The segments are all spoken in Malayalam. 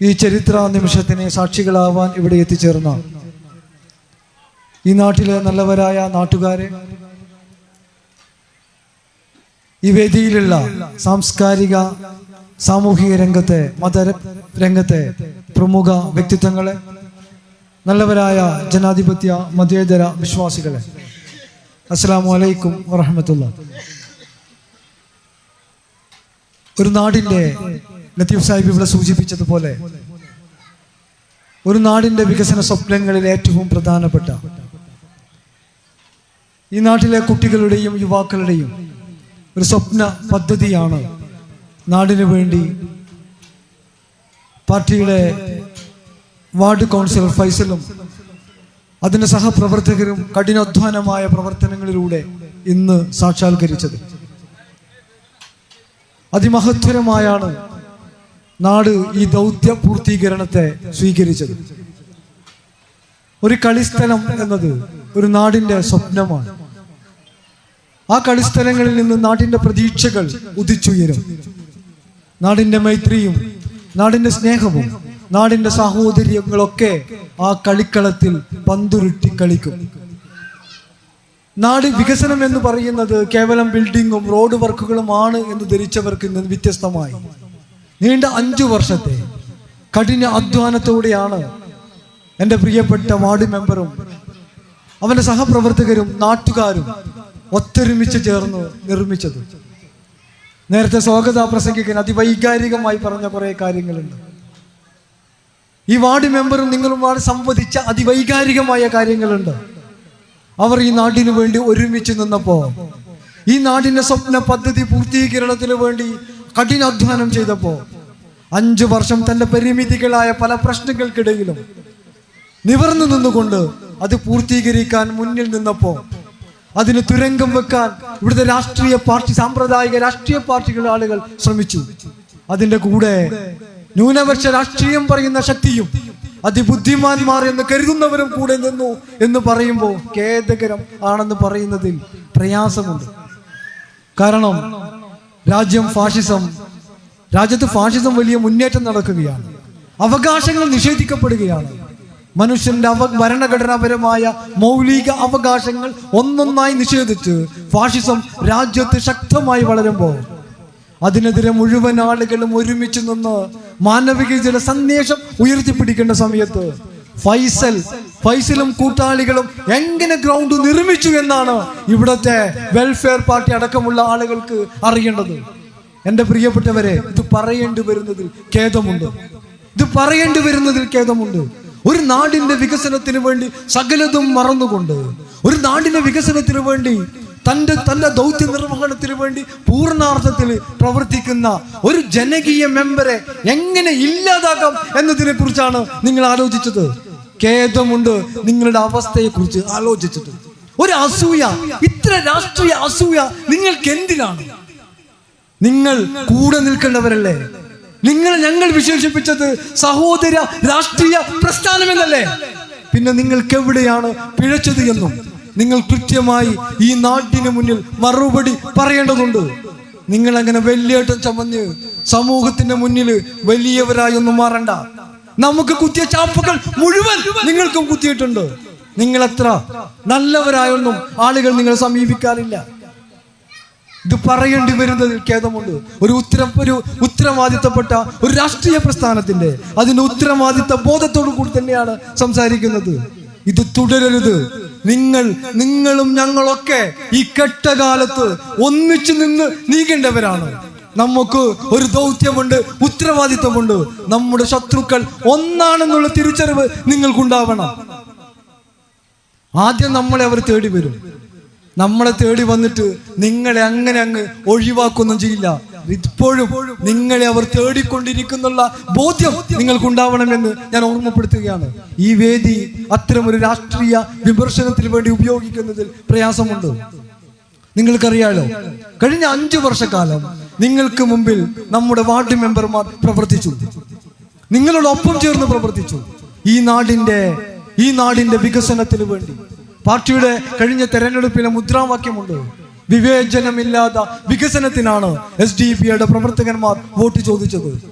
ഈ ചരിത്ര നിമിഷത്തിന് സാക്ഷികളാവാൻ ഇവിടെ എത്തിച്ചേർന്ന ഈ നാട്ടിലെ നല്ലവരായ നാട്ടുകാരെ ഈ വേദിയിലുള്ള സാംസ്കാരിക സാമൂഹിക രംഗത്തെ മത രംഗത്തെ പ്രമുഖ വ്യക്തിത്വങ്ങളെ നല്ലവരായ ജനാധിപത്യ മതേതര വിശ്വാസികളെ. അസ്സലാമു അലൈക്കും വറഹമത്തുള്ള ഒരു നാടിന്റെ ലത്തീഫ് സാഹിബ് ഇവിടെ സൂചിപ്പിച്ചതുപോലെ ഒരു നാടിന്റെ വികസന സ്വപ്നങ്ങളിൽ ഏറ്റവും പ്രധാനപ്പെട്ട ഈ നാട്ടിലെ കുട്ടികളുടെയും യുവാക്കളുടെയും ഒരു സ്വപ്ന പദ്ധതിയാണ് നാടിനു വേണ്ടി പാർട്ടിയുടെ വാർഡ് കൗൺസിലർ ഫൈസലും അതിന്റെ സഹപ്രവർത്തകരും കഠിനാധ്വാനമായ പ്രവർത്തനങ്ങളിലൂടെ ഇന്ന് സാക്ഷാത്കരിച്ചത്. അതിമഹത്തരമായാണ് നാട് ഈ ദൗത്യ പൂർത്തീകരണത്തെ സ്വീകരിച്ചത്. ഒരു കളിസ്ഥലം എന്നത് ഒരു നാടിന്റെ സ്വപ്നമാണ്. ആ കളിസ്ഥലങ്ങളിൽ നിന്ന് നാടിന്റെ പ്രതീക്ഷകൾ ഉദിച്ചുയരും. നാടിന്റെ മൈത്രിയും നാടിന്റെ സ്നേഹവും നാടിന്റെ സാഹോദര്യങ്ങളൊക്കെ ആ കളിക്കളത്തിൽ പന്തുരുട്ടി കളിക്കും. നാട് വികസനം എന്ന് പറയുന്നത് കേവലം ബിൽഡിങ്ങും റോഡ് വർക്കുകളുമാണ് എന്ന് ധരിച്ചവർക്ക് ഇന്ന് വ്യത്യസ്തമായി. നീണ്ട അഞ്ചു വർഷത്തെ കഠിന അധ്വാനത്തോടെയാണ് എന്റെ പ്രിയപ്പെട്ട വാർഡ് മെമ്പറും അവന്റെ സഹപ്രവർത്തകരും നാട്ടുകാരും ഒത്തൊരുമിച്ച് ചേർന്ന് നിർമ്മിച്ചത്. നേരത്തെ സ്വാഗത പ്രസംഗിക്കാൻ അതിവൈകാരികമായി പറഞ്ഞ കുറേ കാര്യങ്ങളുണ്ട്. ഈ വാർഡ് മെമ്പറും നിങ്ങളുമായി സംവദിച്ച അതിവൈകാരികമായ കാര്യങ്ങളുണ്ട്. അവർ ഈ നാടിനു വേണ്ടി ഒരുമിച്ച് നിന്നപ്പോ ഈ നാടിന്റെ സ്വപ്ന പദ്ധതി പൂർത്തീകരണത്തിന് വേണ്ടി കഠിനാധ്വാനം ചെയ്തപ്പോ അഞ്ചു വർഷം തന്റെ പരിമിതികളായ പല പ്രശ്നങ്ങൾക്കിടയിലും നിവർന്നു നിന്നുകൊണ്ട് അത് പൂർത്തീകരിക്കാൻ മുന്നിൽ നിന്നപ്പോ അതിന് തുരങ്കം വെക്കാൻ ഇവിടുത്തെ രാഷ്ട്രീയ പാർട്ടി സാമ്പ്രദായിക രാഷ്ട്രീയ പാർട്ടികളുടെ ആളുകൾ ശ്രമിച്ചു. അതിന്റെ കൂടെ ന്യൂനപക്ഷ രാഷ്ട്രീയം പറയുന്ന ശക്തിയും അതിബുദ്ധിമാന്മാർ എന്ന് കരുതുന്നവരും കൂടെ നിന്നു എന്ന് പറയുമ്പോൾ ഖേദകരം ആണെന്ന് പറയുന്നതിൽ പ്രയാസമുണ്ട്. കാരണം രാജ്യം ഫാഷിസം. രാജ്യത്ത് ഫാഷിസം വലിയ മുന്നേറ്റം നടക്കുകയാണ്. അവകാശങ്ങൾ നിഷേധിക്കപ്പെടുകയാണ്. മനുഷ്യന്റെ അവ ഭരണഘടനാപരമായ മൗലിക അവകാശങ്ങൾ ഒന്നൊന്നായി നിഷേധിച്ച് ഫാഷിസം രാജ്യത്ത് ശക്തമായി വളരുമ്പോൾ അതിനെതിരെ മുഴുവൻ ആളുകളും ഒരുമിച്ച് നിന്ന് മാനവികതയുടെ സന്ദേശം ഉയർത്തിപ്പിടിക്കേണ്ട സമയത്ത് ഫൈസൽ ഫൈസലും കൂട്ടാളികളും എങ്ങനെ ഗ്രൗണ്ട് നിർമ്മിച്ചു എന്നാണ് ഇവിടത്തെ വെൽഫെയർ പാർട്ടി അടക്കമുള്ള ആളുകൾക്ക് അറിയേണ്ടത്. എന്റെ പ്രിയപ്പെട്ടവരെ ഇത് പറയേണ്ടി വരുന്നതിൽ ഖേദമുണ്ട്. ഇത് പറയേണ്ടി വരുന്നതിൽ ഖേദമുണ്ട്. ഒരു നാടിന്റെ വികസനത്തിന് വേണ്ടി സകലതും മറന്നുകൊണ്ട് ഒരു നാടിന്റെ വികസനത്തിന് വേണ്ടി തന്റെ തന്റെ ദൗത്യ നിർവഹണത്തിന് വേണ്ടി പൂർണാർത്ഥത്തിൽ പ്രവർത്തിക്കുന്ന ഒരു ജനകീയ മെമ്പറെ എങ്ങനെ ഇല്ലാതാക്കാം എന്നതിനെ കുറിച്ചാണ് നിങ്ങൾ ആലോചിച്ചത്? ഖേദമുണ്ട് നിങ്ങളുടെ അവസ്ഥയെ കുറിച്ച് ആലോചിച്ചിട്ടുണ്ട് ഒരു അസൂയ ഇത്ര രാഷ്ട്രീയ അസൂയ നിങ്ങൾക്ക് എന്തിനാണ്? നിങ്ങൾ കൂടെ നിൽക്കേണ്ടവരല്ലേ? നിങ്ങൾ ഞങ്ങൾ വിശേഷിപ്പിച്ചത് സഹോദര രാഷ്ട്രീയ പ്രസ്ഥാനം എന്നല്ലേ പിന്നെ നിങ്ങൾക്ക് എവിടെയാണ് പിഴച്ചത് എന്നും നിങ്ങൾ കൃത്യമായി ഈ നാട്ടിന് മുന്നിൽ മറുപടി പറയേണ്ടതുണ്ട്. നിങ്ങൾ അങ്ങനെ വലിയേട്ടം ചമഞ്ഞ് സമൂഹത്തിന്റെ മുന്നിൽ വലിയവരായൊന്നും മാറണ്ട. നമുക്ക് കുത്തിയ ചാപ്പുകൾ മുഴുവൻ നിങ്ങൾക്കും കുത്തിയിട്ടുണ്ട്. നിങ്ങൾ എത്ര നല്ലവരായൊന്നും ആളുകൾ നിങ്ങളെ സമീപിക്കാറില്ല ഇത് പറയേണ്ടി വരുന്നതിൽ ഖേദമുണ്ട്. ഒരു ഉത്തരം ഒരു ഉത്തരവാദിത്തപ്പെട്ട ഒരു രാഷ്ട്രീയ പ്രസ്ഥാനത്തിന്റെ അതിന്റെ ഉത്തരവാദിത്ത ബോധത്തോടു കൂടി തന്നെയാണ് സംസാരിക്കുന്നത്. ഇത് തുടരരുത്. നിങ്ങൾ നിങ്ങളും ഞങ്ങളൊക്കെ ഈ കെട്ടകാലത്ത് ഒന്നിച്ചു നിന്ന് നീങ്ങേണ്ടവരാണ്. നമുക്ക് ഒരു ദൗത്യമുണ്ട് ഉത്തരവാദിത്വമുണ്ട് നമ്മുടെ ശത്രുക്കൾ ഒന്നാണെന്നുള്ള തിരിച്ചറിവ് നിങ്ങൾക്കുണ്ടാവണം. ആദ്യം നമ്മളെ അവർ തേടി വരും. നമ്മളെ തേടി വന്നിട്ട് നിങ്ങളെ അങ്ങനെ അങ്ങ് ഒഴിവാക്കൊന്നും ചെയ്യില്ല. ഇപ്പോഴും നിങ്ങളെ അവർ തേടിക്കൊണ്ടിരിക്കുന്നുള്ള ബോധ്യം നിങ്ങൾക്കുണ്ടാവണമെന്ന് ഞാൻ ഓർമ്മപ്പെടുത്തുകയാണ്. ഈ വേദി അത്തരം ഒരു രാഷ്ട്രീയ വിമർശനത്തിന് വേണ്ടി ഉപയോഗിക്കുന്നതിൽ പ്രയാസമുണ്ട്. നിങ്ങൾക്കറിയാലോ കഴിഞ്ഞ അഞ്ചു വർഷക്കാലം നിങ്ങൾക്ക് മുമ്പിൽ നമ്മുടെ വാർഡ് മെമ്പർമാർ പ്രവർത്തിച്ചു. നിങ്ങളോടൊപ്പം ചേർന്ന് പ്രവർത്തിച്ചു. ഈ നാടിന്റെ ഈ നാടിന്റെ വികസനത്തിന് വേണ്ടി. പാർട്ടിയുടെ കഴിഞ്ഞ തെരഞ്ഞെടുപ്പിലെ മുദ്രാവാക്യമുണ്ട്. വിവേചനമില്ലാത്ത വികസനത്തിനാണ് എസ് ഡി പിയുടെ പ്രവർത്തകന്മാർ വോട്ട് ചോദിച്ചത്.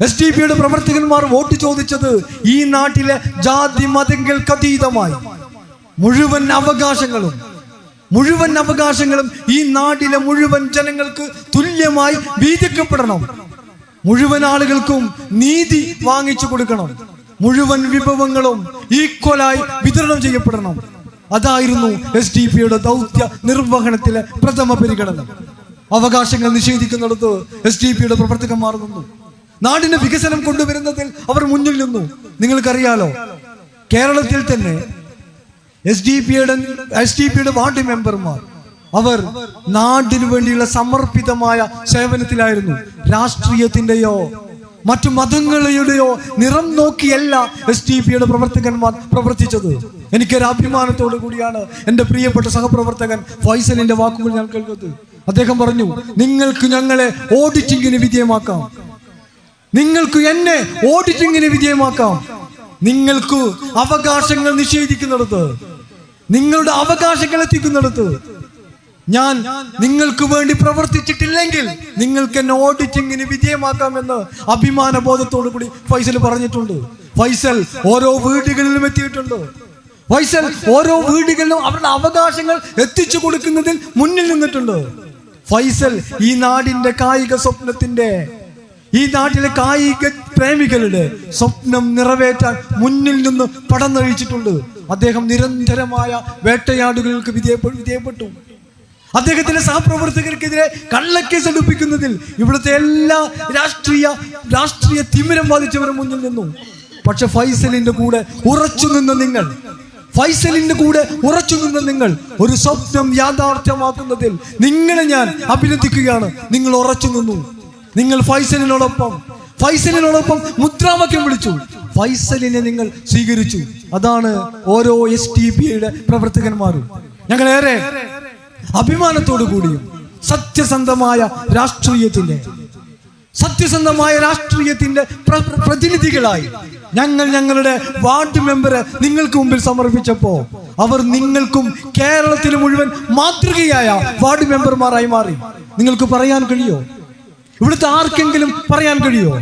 എസ് ഡി പിയുടെ പ്രവർത്തകന്മാർ വോട്ട് ചോദിച്ചത് ഈ നാട്ടിലെ ജാതി മതങ്ങൾക്ക് അതീതമായി. മുഴുവൻ അവകാശങ്ങളും മുഴുവൻ അവകാശങ്ങളും ഈ നാട്ടിലെ മുഴുവൻ ജനങ്ങൾക്ക് തുല്യമായി വീതിക്കപ്പെടണം. മുഴുവൻ ആളുകൾക്കും നീതി വാങ്ങിച്ചു കൊടുക്കണം. മുഴുവൻ വിഭവങ്ങളും ഈക്വലായി വിതരണം ചെയ്യപ്പെടണം. അതായിരുന്നു എസ് ഡി പിയുടെ ദൗത്യ നിർവഹണത്തിലെ പ്രഥമ പരിഗണന. അവകാശങ്ങൾ നിഷേധിക്കുന്നിടത്ത് എസ് ഡി പിയുടെ പ്രവർത്തകന്മാർ നിന്നു. നാടിന്റെ വികസനം കൊണ്ടുവരുന്നതിൽ അവർ മുന്നിൽ നിന്നു. നിങ്ങൾക്കറിയാലോ കേരളത്തിൽ തന്നെ എസ് ഡി പിയുടെ എസ് ഡി പിയുടെ വാർഡ് മെമ്പർമാർ അവർ നാടിനു വേണ്ടിയുള്ള സമർപ്പിതമായ സേവനത്തിലായിരുന്നു. രാഷ്ട്രീയത്തിന്റെയോ മറ്റു മതങ്ങളുടെയോ നിറം നോക്കിയല്ല എസ് ഡി പിയുടെ പ്രവർത്തകന്മാർ പ്രവർത്തിച്ചത്. എനിക്കൊരു അഭിമാനത്തോടു കൂടിയാണ് എന്റെ പ്രിയപ്പെട്ട സഹപ്രവർത്തകൻ ഫൈസലിന്റെ വാക്കുകൾ ഞാൻ കേൾക്കുന്നത്. അദ്ദേഹം പറഞ്ഞു നിങ്ങൾക്ക് ഞങ്ങളെ ഓഡിറ്റിങ്ങിന് വിധേയമാക്കാം. നിങ്ങൾക്ക് എന്നെ ഓഡിറ്റിങ്ങിന് വിധേയമാക്കാം. നിങ്ങൾക്ക് അവകാശങ്ങൾ നിഷേധിക്കുന്നിടത്ത് നിങ്ങളുടെ അവകാശങ്ങൾ എത്തിക്കുന്നിടത്ത് ഞാൻ നിങ്ങൾക്ക് വേണ്ടി പ്രവർത്തിച്ചിട്ടില്ലെങ്കിൽ നിങ്ങൾക്ക് എന്നെ ഓഡിറ്റിങ്ങിന് വിജയമാക്കാമെന്ന് അഭിമാന ബോധത്തോടു കൂടി ഫൈസൽ പറഞ്ഞിട്ടുണ്ട്. ഫൈസൽ ഓരോ വീടുകളിലും എത്തിയിട്ടുണ്ട്. ഫൈസൽ ഓരോ വീടുകളിലും അവരുടെ അവകാശങ്ങൾ എത്തിച്ചു കൊടുക്കുന്നതിൽ മുന്നിൽ നിന്നിട്ടുണ്ട്. ഫൈസൽ ഈ നാടിന്റെ കായിക സ്വപ്നത്തിന്റെ ഈ നാട്ടിലെ കായിക പ്രേമികളുടെ സ്വപ്നം നിറവേറ്റാൻ മുന്നിൽ നിന്ന് പടന്നഴിച്ചിട്ടുണ്ട് അദ്ദേഹം നിരന്തരമായ വേട്ടയാടുകൾക്ക് വിധേയപ്പെ- വിധേയപ്പെട്ടു. അദ്ദേഹത്തിന്റെ സഹപ്രവർത്തകർക്കെതിരെ കള്ളക്കേസ് എടുപ്പിക്കുന്നതിൽ ഇവിടുത്തെ എല്ലാ രാഷ്ട്രീയ രാഷ്ട്രീയ തിമിരം ബാധിച്ചവരും മുന്നിൽ നിന്നു. പക്ഷെ ഫൈസലിന്റെ കൂടെ ഉറച്ചു നിന്ന നിങ്ങൾ ഫൈസലിന്റെ കൂടെ ഉറച്ചു നിന്ന നിങ്ങൾ ഒരു സ്വപ്നം യാഥാർത്ഥ്യമാക്കുന്നതിൽ നിങ്ങളെ ഞാൻ അഭിനന്ദിക്കുകയാണ്. നിങ്ങൾ ഉറച്ചു നിന്നു. നിങ്ങൾ ഫൈസലിനോടൊപ്പം ഫൈസലിനോടൊപ്പം മുദ്രാവാക്യം വിളിച്ചു. ഫൈസലിനെ നിങ്ങൾ സ്വീകരിച്ചു. അതാണ് ഓരോ എസ് ടി പിയുടെ പ്രവർത്തകന്മാരും. ഞങ്ങളേറെ അഭിമാനത്തോടു കൂടിയും സത്യസന്ധമായ രാഷ്ട്രീയത്തിന്റെ സത്യസന്ധമായ രാഷ്ട്രീയത്തിന്റെ പ്ര- പ്ര- പ്രതിനിധികളായി ഞങ്ങൾ ഞങ്ങളുടെ വാർഡ് മെമ്പറെ നിങ്ങൾക്ക് മുമ്പിൽ സമർപ്പിച്ചപ്പോ അവർ നിങ്ങൾക്കും കേരളത്തിലും മുഴുവൻ മാതൃകയായ വാർഡ് മെമ്പർമാരായി മാറി. നിങ്ങൾക്ക് പറയാൻ കഴിയോ? ഇവിടുത്തെ ആർക്കെങ്കിലും പറയാൻ കഴിയോ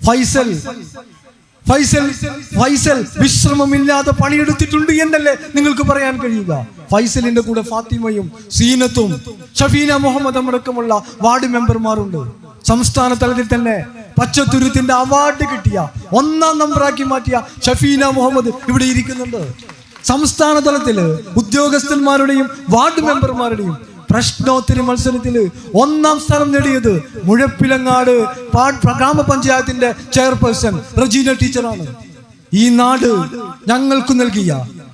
ഫൈസൽ. ഫൈസൽ ഫൈസൽ വിശ്രമമില്ലാതെ പണിയെടുത്തിട്ടുണ്ട് എന്നല്ലേ നിങ്ങൾക്ക് പറയാൻ കഴിയുക? ഫൈസലിന്റെ കൂടെ ഫാത്തിമയും സീനത്തും ഷഫീന മുഹമ്മദ് അടക്കമുള്ള വാർഡ് മെമ്പർമാരുണ്ട്. സംസ്ഥാന തലത്തിൽ തന്നെ പച്ചത്തുരുത്തിന്റെ അവാർഡ് കിട്ടിയ ഒന്നാം നമ്പറാക്കി മാറ്റിയ ഷഫീന മുഹമ്മദ് ഇവിടെ ഇരിക്കുന്നുണ്ട്. സംസ്ഥാന തലത്തിൽ ഉദ്യോഗസ്ഥന്മാരുടെയും വാർഡ് മെമ്പർമാരുടെയും പ്രശ്നോത്തരി മത്സരത്തിൽ ഒന്നാം സ്ഥാനം നേടിയത് മുഴപ്പിലങ്ങാട് ഗ്രാമപഞ്ചായത്തിന്റെ ചെയർപേഴ്സൺ റജീന ടീച്ചറാണ്. ഈ നാട് ഞങ്ങൾക്ക് നൽകിയ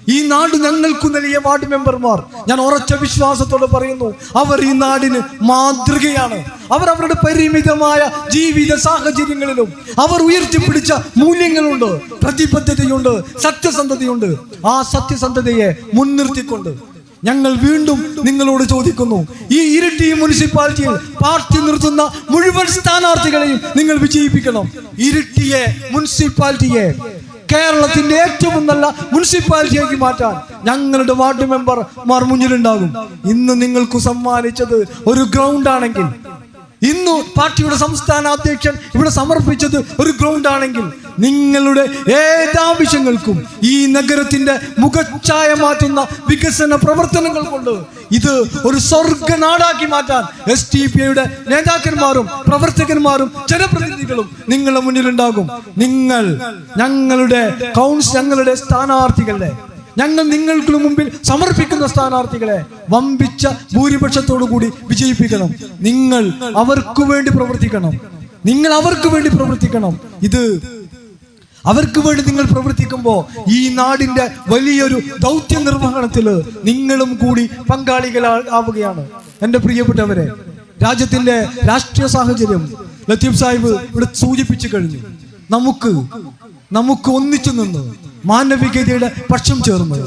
ഈ നാട് ഞങ്ങൾക്ക് നൽകിയ വാർഡ് മെമ്പർമാർ ഞാൻ ഉറച്ച വിശ്വാസത്തോടെ പറയുന്നു അവർ ഈ നാടിന് മാതൃകയാണ്. അവർ അവരുടെ പരിമിതമായ ജീവിത സാഹചര്യങ്ങളിലും അവർ ഉയർത്തിപ്പിടിച്ച മൂല്യങ്ങളുണ്ട് പ്രതിബദ്ധതയുണ്ട് സത്യസന്ധതയുണ്ട്. ആ സത്യസന്ധതയെ മുൻനിർത്തിക്കൊണ്ട് ഞങ്ങൾ വീണ്ടും നിങ്ങളോട് ചോദിക്കുന്നു. ഈ ഇരിട്ടി മുനിസിപ്പാലിറ്റിയിൽ പാർട്ടി നിർത്തുന്ന മുഴുവൻ സ്ഥാനാർത്ഥികളെയും നിങ്ങൾ വിജയിപ്പിക്കണം. ഇരിട്ടിയെ മുനിസിപ്പാലിറ്റിയെ കേരളത്തിന്റെ ഏറ്റവും നല്ല മുനിസിപ്പാലിറ്റിയാക്കി മാറ്റാൻ ഞങ്ങളുടെ വാർഡ് മെമ്പർമാർ മുന്നിലുണ്ടാകും ഇന്ന് നിങ്ങൾക്ക് സമ്മാനിച്ചത് ഒരു ഗ്രൗണ്ട് ആണെങ്കിൽ. ഇന്ന് പാർട്ടിയുടെ സംസ്ഥാന അധ്യക്ഷൻ ഇവിടെ സമർപ്പിച്ചത് ഒരു ഗ്രൗണ്ട് ആണെങ്കിൽ. നിങ്ങളുടെ ഏതാവശ്യങ്ങൾക്കും ഈ നഗരത്തിന്റെ മുഖച്ഛായ മാറ്റുന്ന വികസന പ്രവർത്തനങ്ങൾ കൊണ്ട് ഇത് ഒരു സ്വർഗ നാടാക്കി മാറ്റാൻ എസ് ടി പി ഐയുടെ നേതാക്കന്മാരും പ്രവർത്തകന്മാരും ജനപ്രതിനിധികളും നിങ്ങളുടെ മുന്നിലുണ്ടാകും. നിങ്ങൾ ഞങ്ങളുടെ കൗൺസ് ഞങ്ങളുടെ സ്ഥാനാർത്ഥികളുടെ ഞങ്ങൾ നിങ്ങൾക്ക് മുമ്പിൽ സമർപ്പിക്കുന്ന സ്ഥാനാർത്ഥികളെ വമ്പിച്ച ഭൂരിപക്ഷത്തോടു കൂടി വിജയിപ്പിക്കണം. നിങ്ങൾ അവർക്ക് വേണ്ടി പ്രവർത്തിക്കണം. നിങ്ങൾ അവർക്ക് വേണ്ടി പ്രവർത്തിക്കണം. ഇത് അവർക്ക് വേണ്ടി നിങ്ങൾ പ്രവർത്തിക്കുമ്പോൾ ഈ നാടിന്റെ വലിയൊരു ദൗത്യ നിർവഹണത്തിൽ നിങ്ങളും കൂടി പങ്കാളികൾ ആവുകയാണ് എന്റെ പ്രിയപ്പെട്ടവരെ രാജ്യത്തിന്റെ രാഷ്ട്രീയ സാഹചര്യം ലത്തീഫ് സാഹിബ് ഇവിടെ സൂചിപ്പിച്ചു കഴിഞ്ഞു. നമുക്ക് നമുക്ക് ഒന്നിച്ചു നിന്ന് മാനവികതയുടെ പക്ഷം ചേർന്ന്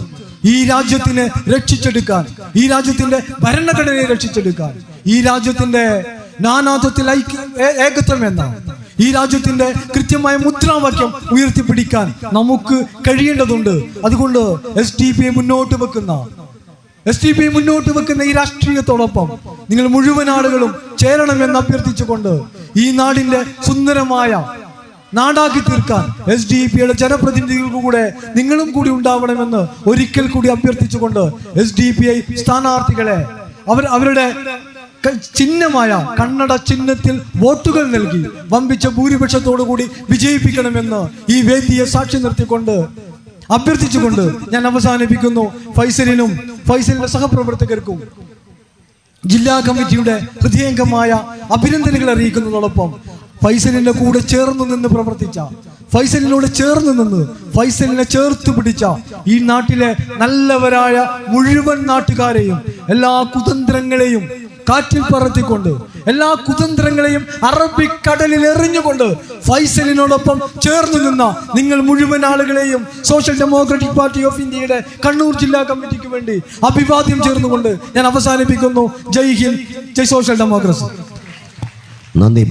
ഈ രാജ്യത്തിനെ രക്ഷിച്ചെടുക്കാൻ ഈ രാജ്യത്തിന്റെ ഭരണഘടനയെ രക്ഷിച്ചെടുക്കാൻ ഈ രാജ്യത്തിന്റെ നാനാത്വത്തിൽ ഐക്യ ഏകത്വം എന്ന ഈ രാജ്യത്തിന്റെ കൃത്യമായ മുദ്രാവാക്യം ഉയർത്തിപ്പിടിക്കാൻ നമുക്ക് കഴിയേണ്ടതുണ്ട്. അതുകൊണ്ട് എസ് ടി പി മുന്നോട്ട് വെക്കുന്ന എസ് ടി പി മുന്നോട്ട് വെക്കുന്ന ഈ രാഷ്ട്രീയത്തോടൊപ്പം നിങ്ങൾ മുഴുവൻ ആളുകളും ചേരണം എന്ന് അഭ്യർത്ഥിച്ചുകൊണ്ട് ഈ നാടിന്റെ സുന്ദരമായ നാടാക്കി തീർക്കാൻ എസ് ഡി പിയുടെ ജനപ്രതിനിധികൾക്ക് കൂടെ നിങ്ങളും കൂടി ഉണ്ടാവണമെന്ന് ഒരിക്കൽ കൂടി അഭ്യർത്ഥിച്ചുകൊണ്ട് എസ് ഡി പി ഐ സ്ഥാനാർത്ഥികളെ അവർ അവരുടെ ചിഹ്നമായ കണ്ണട ചിഹ്നത്തിൽ വോട്ടുകൾ നൽകി. വമ്പിച്ച ഭൂരിപക്ഷത്തോടുകൂടി വിജയിപ്പിക്കണമെന്ന് ഈ വേദിയെ സാക്ഷി നിർത്തിക്കൊണ്ട് അഭ്യർത്ഥിച്ചുകൊണ്ട് ഞാൻ അവസാനിപ്പിക്കുന്നു. ഫൈസലിനും ഫൈസലിന്റെ സഹപ്രവർത്തകർക്കും ജില്ലാ കമ്മിറ്റിയുടെ ഹൃദയംഗമായ അഭിനന്ദനങ്ങൾ അറിയിക്കുന്നതോടൊപ്പം ഫൈസലിന്റെ കൂടെ ചേർന്ന് നിന്ന് പ്രവർത്തിച്ച ഫൈസലിനോട് ചേർന്ന് നിന്ന് ഫൈസലിനെ ചേർത്ത് പിടിച്ച ഈ നാട്ടിലെ നല്ലവരായ മുഴുവൻ നാട്ടുകാരെയും എല്ലാ കുതന്ത്രങ്ങളെയും കാറ്റിൽ പറത്തിക്കൊണ്ട് എല്ലാ കുതന്ത്രങ്ങളെയും അറബിക്കടലിൽ എറിഞ്ഞുകൊണ്ട് ഫൈസലിനോടൊപ്പം ചേർന്ന് നിന്ന നിങ്ങൾ മുഴുവൻ ആളുകളെയും സോഷ്യൽ ഡെമോക്രാറ്റിക് പാർട്ടി ഓഫ് ഇന്ത്യയുടെ കണ്ണൂർ ജില്ലാ കമ്മിറ്റിക്ക് വേണ്ടി അഭിവാദ്യം ചേർന്നുകൊണ്ട് ഞാൻ അവസാനിപ്പിക്കുന്നു. ജയ് ഹിന്ദ്. ജയ് സോഷ്യൽ ഡെമോക്രസി നന്ദി.